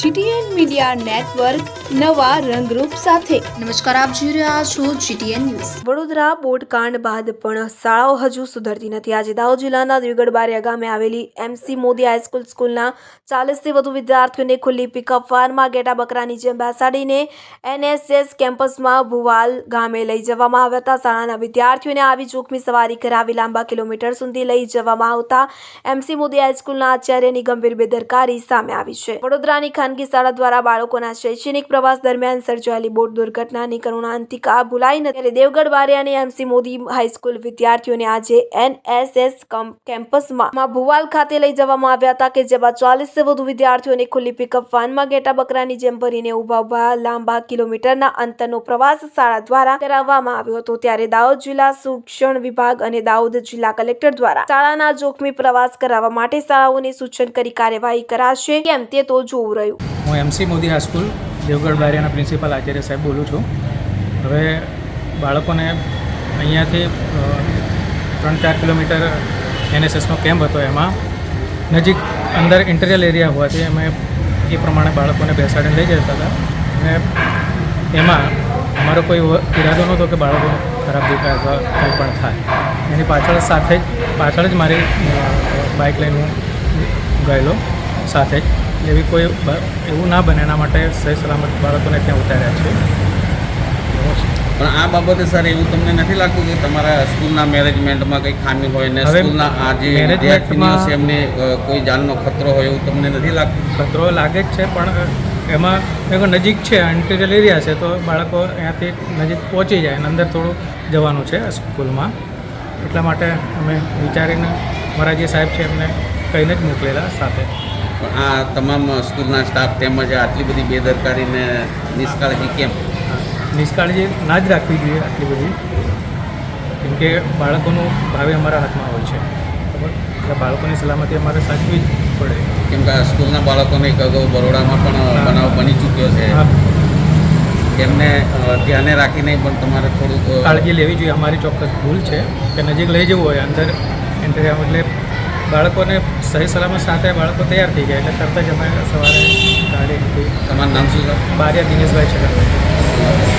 GTN media network નવા રંગરૂપ સાથે. નમસ્કાર આપ જોઈ રહ્યા છો જીટીએન ન્યૂઝ. વડોદરા બોર્ડ કાંડ બાદ પણ શાળાઓ હજુ સુધરતી નથી. આજે દાહોદ જિલ્લાના દેવગઢ બારિયા ગામે આવેલી એમસી મોદી હાઈસ્કૂલ સ્કૂલના ચાલીસથી વધુ વિદ્યાર્થીઓને ખુલ્લી પિકઅપ વાનમાં ગેટા બકરાની જેમ બેસાડીને એનએસએસ કેમ્પસમાં ભુવાલ ગામે લઈ જવામાં આવ્યા હતા. શાળાના વિદ્યાર્થીઓને આવી જોખમી સવારી કરાવી લાંબા કિલોમીટર સુધી લઈ જવામાં આવતા એમસી મોદી હાઈસ્કૂલના આચાર્યની ગંભીર બેદરકારી સામે આવી છે. વડોદરાની ખાનગી શાળા દ્વારા બાળકોના શૈક્ષણિક પ્રવાસ દરમિયાન સર્જાયેલી બોટ દુર્ઘટનાની કરુણાંતિકા ભૂલાઈ નથી. ત્યારે દેવગઢ બારિયાની એમસી મોદી હાઈસ્કૂલ વિદ્યાર્થીઓને આજે એનએસએસ કેમ્પસમાં ભુવાલ ખાતે લઈ જવામાં આવ્યા હતા કે જેમાં ચાલીસથી વધુ વિદ્યાર્થીઓને ખુલ્લી પિકઅપ વાનમાં ઘેટા બકરાની જેમ ભરીને ઊભા ઊભા લાંબા કિલોમીટરના અંતરનો પ્રવાસ શાળા દ્વારા કરાવવામાં આવ્યો હતો. ત્યારે દાહોદ જિલ્લા શિક્ષણ વિભાગ અને દાહોદ જિલ્લા કલેક્ટર દ્વારા શાળાના જોખમી પ્રવાસ કરાવવા માટે શાળાઓને સૂચન કરી કાર્યવાહી કરાશે કેમ તે તો જોવું રહ્યું. હું MC Modi high school Devgadh બારિયાના principal આચાર્ય સાહેબ બોલું છું. હવે બાળકોને અહીંયાથી ત્રણ ચાર કિલોમીટર એનએસએસનો કેમ્પ હતો એમાં. નજીક અંદર ઇન્ટિરિયલ એરિયા હોવાથી અમે એ પ્રમાણે બાળકોને બેસાડીને લઈ જતા હતા. અને એમાં અમારો કોઈ ઇરાદો નહોતો કે બાળકો ખરાબ દેખાય અથવા કંઈ પણ થાય. એની પાછળ સાથે જ, પાછળ જ મારી બાઇક લઈને હું ગયેલો. સાથે જ. એવી કોઈ એવું ના બને. એના માટે સહી સલામત બાળકોને ત્યાં ઉતાર્યા છે. પણ આ બાબતે સર એવું તમને નથી લાગતું કે તમારા સ્કૂલના મેનેજમેન્ટમાં કંઈ ખામી હોય ને સ્કૂલના આ જે વિદ્યાર્થીઓ છે એમને કોઈ જાનનો ખતરો હોય એવું તમને નથી લાગતું? ખતરો લાગે જ છે પણ એમાં એક નજીક છે ઇન્ટિરિયલ એરિયા છે તો બાળકો અહીંયાથી નજીક પહોંચી જાય અને અંદર થોડું જવાનું છે સ્કૂલમાં. એટલા માટે અમે વિચારીને મારા જે સાહેબ છે એમને કહીને જ મોકલેલા સાથે. આ તમામ સ્કૂલના સ્ટાફ તેમજ આટલી બધી બેદરકારીને નિષ્કાળજી કેમ? નિષ્કાળજી ના જ રાખવી જોઈએ આટલી બધી. કેમકે બાળકોનું ભાવિ અમારા હાથમાં હોય છે. બરાબર? એટલે બાળકોની સલામતી અમારે સાચવી જ પડે. કેમ કે આ સ્કૂલના બાળકોને એક અગાઉ બરોડામાં પણ બનાવ બની ચૂક્યો છે. એમને ધ્યાને રાખીને પણ તમારે થોડુંક કાળજી લેવી જોઈએ. અમારી ચોક્કસ ભૂલ છે. કે નજીક લઈ જવું હોય અંદર. એન્ટર એટલે બાળકોને સહી સલામત સાથે બાળકો તૈયાર થઈ જાય એટલે તરત જ અમે સવારે ગાડી તમારું નામ શું બારિયા દિનેશભાઈ છે